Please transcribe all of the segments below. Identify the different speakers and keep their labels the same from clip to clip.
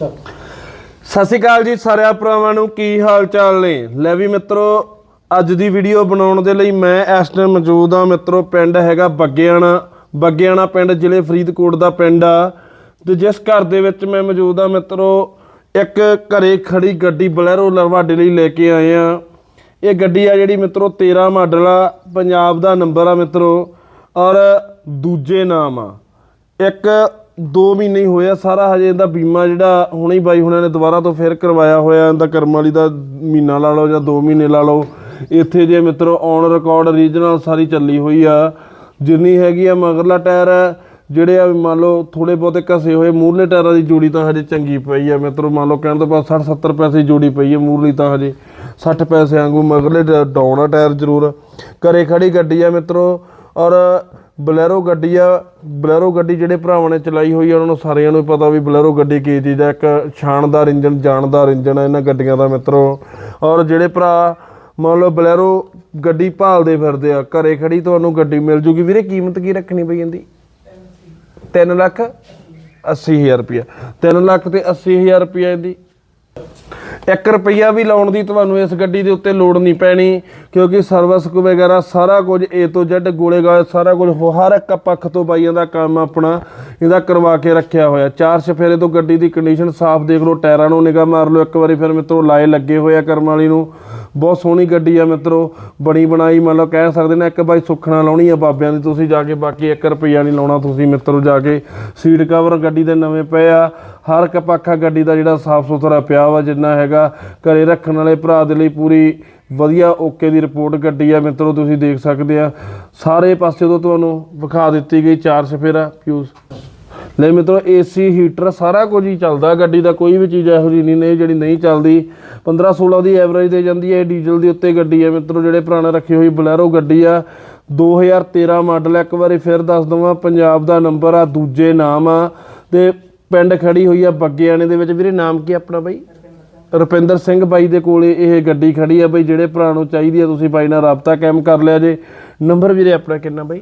Speaker 1: ਸਤਿ ਸ਼੍ਰੀ ਅਕਾਲ ਜੀ ਸਾਰਿਆਂ ਭਰਾਵਾਂ ਨੂੰ, ਕੀ ਹਾਲ ਚਾਲ ਨੇ? ਲੈ ਵੀ ਮਿੱਤਰੋ, ਅੱਜ ਦੀ ਵੀਡੀਓ ਬਣਾਉਣ ਦੇ ਲਈ ਮੈਂ ਇਸ ਟਾਈਮ ਮੌਜੂਦ ਹਾਂ ਮਿੱਤਰੋ, ਪਿੰਡ ਹੈਗਾ ਬੱਗਿਆਣਾ ਬੱਗਿਆਣਾ ਪਿੰਡ, ਜ਼ਿਲ੍ਹੇ ਫਰੀਦਕੋਟ ਦਾ ਪਿੰਡ ਆ। ਤੇ ਜਿਸ ਘਰ ਦੇ ਵਿੱਚ ਮੈਂ ਮੌਜੂਦ ਹਾਂ ਮਿੱਤਰੋ, ਇੱਕ ਘਰੇ ਖੜੀ ਗੱਡੀ ਬਲੈਰੋ ਲਰਵਾਡੇ ਲਈ ਲੈ ਕੇ ਆਏ ਆ ਇਹ ਗੱਡੀ ਆ ਜਿਹੜੀ ਮਿੱਤਰੋ 13 ਮਾਡਲ ਆ, ਪੰਜਾਬ ਦਾ ਨੰਬਰ ਆ ਮਿੱਤਰੋ, ਔਰ ਦੂਜੇ ਨਾਮ ਆ। ਇੱਕ 2 ਮਹੀਨੇ ਹੀ ਹੋਇਆ ਸਾਰਾ ਹਜੇ ਇਹਦਾ ਬੀਮਾ ਜਿਹੜਾ ਹੁਣੇ ਹੀ ਬਾਈ ਹੁਣਾਂ ਨੇ ਦੁਬਾਰਾ ਤੋਂ ਫੇਰ ਕਰਵਾਇਆ ਹੋਇਆ, ਇਹਦਾ ਕਰਮ ਵਾਲੀ ਦਾ ਮਹੀਨਾ ਲਾ ਲਓ ਜਾਂ 2 ਮਹੀਨੇ ਲਾ ਲਓ। ਇੱਥੇ ਜੇ ਮਿੱਤਰੋ ਔਨ ਰਿਕਾਰਡ ਰੀਜਨਲ ਸਾਰੀ ਚੱਲੀ ਹੋਈ ਆ। ਜਿੰਨੀ ਹੈਗੀ ਆ ਮਗਰਲਾ ਟਾਇਰ, ਜਿਹੜੇ ਆ ਮੰਨ ਲਓ ਥੋੜੇ ਬਹੁਤੇ ਘਸੇ ਹੋਏ ਮੂਰਲੇ ਟਾਇਰਾਂ ਦੀ ਜੋੜੀ ਤਾਂ ਹਜੇ ਚੰਗੀ ਪਈ ਆ। ਮਿੱਤਰੋ, ਮੰਨ ਲਓ ਕਹਿਣ ਤੋਂ ਬਾਅਦ 60 70 ਪੈਸੇ ਦੀ ਜੋੜੀ ਪਈ ਆ ਮੂਰਲੀ ਤਾਂ ਹਜੇ। 60 ਪੈਸੇ ਵਾਂਗੂ ਮਗਰਲੇ ਡ- ਡਾਊਨ ਆ ਟਾਇਰ ਜ਼ਰੂਰ। ਘਰੇ ਖੜੀ ਗੱਡੀ ਆ ਮਿੱਤਰੋ, ਔਰ ਬਲੈਰੋ ਗੱਡੀ ਆ, ਬਲੈਰੋ ਗੱਡੀ ਜਿਹੜੇ ਭਰਾਵਾਂ ਨੇ ਚਲਾਈ ਹੋਈ ਆ, ਉਹਨਾਂ ਨੂੰ ਸਾਰਿਆਂ ਨੂੰ ਹੀ ਪਤਾ ਵੀ ਬਲੈਰੋ ਗੱਡੀ ਕੀ ਚੀਜ਼ ਆ, ਇੱਕ ਸ਼ਾਨਦਾਰ ਇੰਜਨ ਜਾਣਦਾਰ ਇੰਜਨ ਆ ਇਹਨਾਂ ਗੱਡੀਆਂ ਦਾ ਮਿੱਤਰੋ। ਔਰ ਜਿਹੜੇ ਭਰਾ, ਮੰਨ ਲਓ ਬਲੈਰੋ ਗੱਡੀ ਭਾਲਦੇ ਫਿਰਦੇ ਆ, ਘਰੇ ਖੜੀ ਤੁਹਾਨੂੰ ਗੱਡੀ ਮਿਲ ਜੂਗੀ। ਵੀਰੇ, ਕੀਮਤ ਕੀ ਰੱਖਣੀ ਪਈ ਜਾਂਦੀ 3 ਲੱਖ 80000 ਰੁਪਇਆ। 3 ਲੱਖ ਤੇ 80000 ਰੁਪਇਆ ਇਹਦੀ। 1 ਰੁਪਈਆ ਵੀ ਲਾਉਣ ਦੀ ਤੁਹਾਨੂੰ ਇਸ ਗੱਡੀ ਦੇ ਉੱਤੇ ਲੋੜ ਨਹੀਂ ਪੈਣੀ, ਕਿਉਂਕਿ ਸਰਵਿਸ ਵਗੈਰਾ ਸਾਰਾ ਕੁਝ A ਤੋਂ Z ਗੋਲੇਗਾਲ ਸਾਰਾ ਕੁਝ ਹੋ- ਹਰ ਇੱਕ ਪੱਖ ਤੋਂ ਬਾਈਆਂ ਦਾ ਕੰਮ ਆਪਣਾ। ਇਹਦਾ ਕਰਵਾ ਕੇ ਰੱਖਿਆ ਹੋਇਆ। ਚਾਰ ਚਫੇਰੇ ਤੋਂ ਗੱਡੀ ਦੀ ਕੰਡੀਸ਼ਨ ਸਾਫ਼ ਦੇਖ ਲਓ, ਟਾਇਰਾਂ ਨੂੰ ਨਿਗਾਹ ਮਾਰ ਲਓ। ਇੱਕ ਵਾਰੀ ਫਿਰ ਮਿੱਤਰੋ ਲਾਏ ਲੱਗੇ ਹੋਏ ਆ ਕਰਮ ਵਾਲੀ ਨੂੰ। ਬਹੁਤ ਸੋਹਣੀ ਗੱਡੀ ਆ ਮਿੱਤਰੋ, ਬਣੀ ਬਣਾਈ ਮੰਨ ਲਓ ਕਹਿ ਸਕਦੇ ਨੇ, ਇੱਕ ਬਾਈ ਸੁੱਖਣਾ ਲਾਉਣੀ ਆ ਬਾਬਿਆਂ ਦੀ, ਤੁਸੀਂ ਜਾ ਕੇ ਬਾਕੀ 1 ਰੁਪਈਆ ਨਹੀਂ ਲਾਉਣਾ ਤੁਸੀਂ ਮਿੱਤਰੋ ਜਾ ਕੇ। ਸੀਟ ਕਵਰ ਗੱਡੀ ਦੇ ਨਵੇਂ ਪਏ ਆ। ਹਰ ਇੱਕ ਪੱਖਾ ਗੱਡੀ ਦਾ ਜਿਹੜਾ ਸਾਫ਼ ਸੁਥਰਾ ਪਿਆ ਵਾ, ਜਿੰਨਾ ਹੈਗਾ, ਘਰੇ ਰੱਖਣ ਵਾਲੇ ਭਰਾ ਦੇ ਲਈ ਪੂਰੀ ਵਧੀਆ ਓਕੇ ਦੀ ਰਿਪੋਰਟ ਗੱਡੀ ਆ ਮਿੱਤਰੋ, ਤੁਸੀਂ ਦੇਖ ਸਕਦੇ ਆ। ਸਾਰੇ ਪਾਸੇ ਤੋਂ ਤੁਹਾਨੂੰ ਵਿਖਾ ਦਿੱਤੀ ਗਈ ਚਾਰ ਸਫੇਰਾ ਫਿਊਜ਼ ਲੈ ਮਿੱਤਰੋ ਏਸੀ ਹੀਟਰ ਸਾਰਾ ਕੁਝ ਹੀ ਚੱਲਦਾ, ਗੱਡੀ ਦਾ ਕੋਈ ਵੀ ਚੀਜ਼ ਇਹੋ ਜਿਹੀ ਨਹੀਂ ਨੇ ਜਿਹੜੀ ਨਹੀਂ ਚੱਲਦੀ। 15 16 ਦੀ ਐਵਰੇਜ ਦੇ ਜਾਂਦੀ ਹੈ, ਇਹ ਡੀਜ਼ਲ ਦੇ ਉੱਤੇ ਗੱਡੀ ਹੈ ਮਿੱਤਰੋ, ਜਿਹੜੇ ਪੁਰਾਣੇ ਰੱਖੀ ਹੋਈ ਬਲੈਰੋ ਗੱਡੀ ਆ। 2013 ਮਾਡਲ ਇੱਕ ਵਾਰੀ ਫਿਰ ਦੱਸ ਦਵਾਂ, ਪੰਜਾਬ ਦਾ ਨੰਬਰ ਆ, ਦੂਜੇ ਨਾਮ ਆ। ਤੇ ਪਿੰਡ ਖੜੀ ਹੋਈ ਆ ਬੱਗਿਆਣੇ ਦੇ ਵਿੱਚ। ਵੀਰੇ, ਨਾਮ ਕੀ ਆਪਣਾ ਬਾਈ? ਰੁਪਿੰਦਰ ਸਿੰਘ ਬਾਈ ਦੇ ਕੋਲੇ ਇਹ ਗੱਡੀ ਖੜੀ ਆ ਬਾਈ, ਜਿਹੜੇ ਭਰਾ ਨੂੰ ਚਾਹੀਦੀ ਆ, ਤੁਸੀਂ ਬਾਈ ਨਾਲ ਰਾਬਤਾ ਕਾਇਮ ਕਰ ਲਿਆ ਜੇ। ਨੰਬਰ ਵੀਰੇ ਆਪਣਾ ਕਿੰਨਾ ਬਾਈ?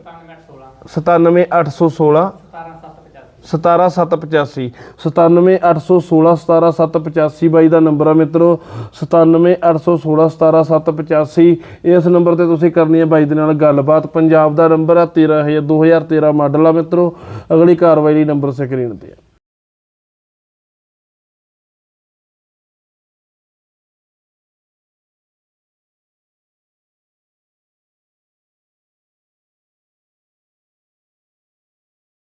Speaker 1: 97816 17785 97816 17785 ਬਾਈ ਦਾ ਨੰਬਰ ਆ ਮਿੱਤਰੋ 97816 17785 ਇਸ ਨੰਬਰ ਤੇ ਤੁਸੀਂ ਕਰਨੀ ਹੈ ਬਾਈ ਦੇ ਨਾਲ ਗੱਲਬਾਤ। ਪੰਜਾਬ ਦਾ ਨੰਬਰ ਆ 13000 2013 ਮਾਡਲ ਆ ਮਿੱਤਰੋ, ਅਗਲੀ ਕਾਰਵਾਈ ਲਈ ਨੰਬਰ ਸਕਰੀਨ ਤੇ ਆ।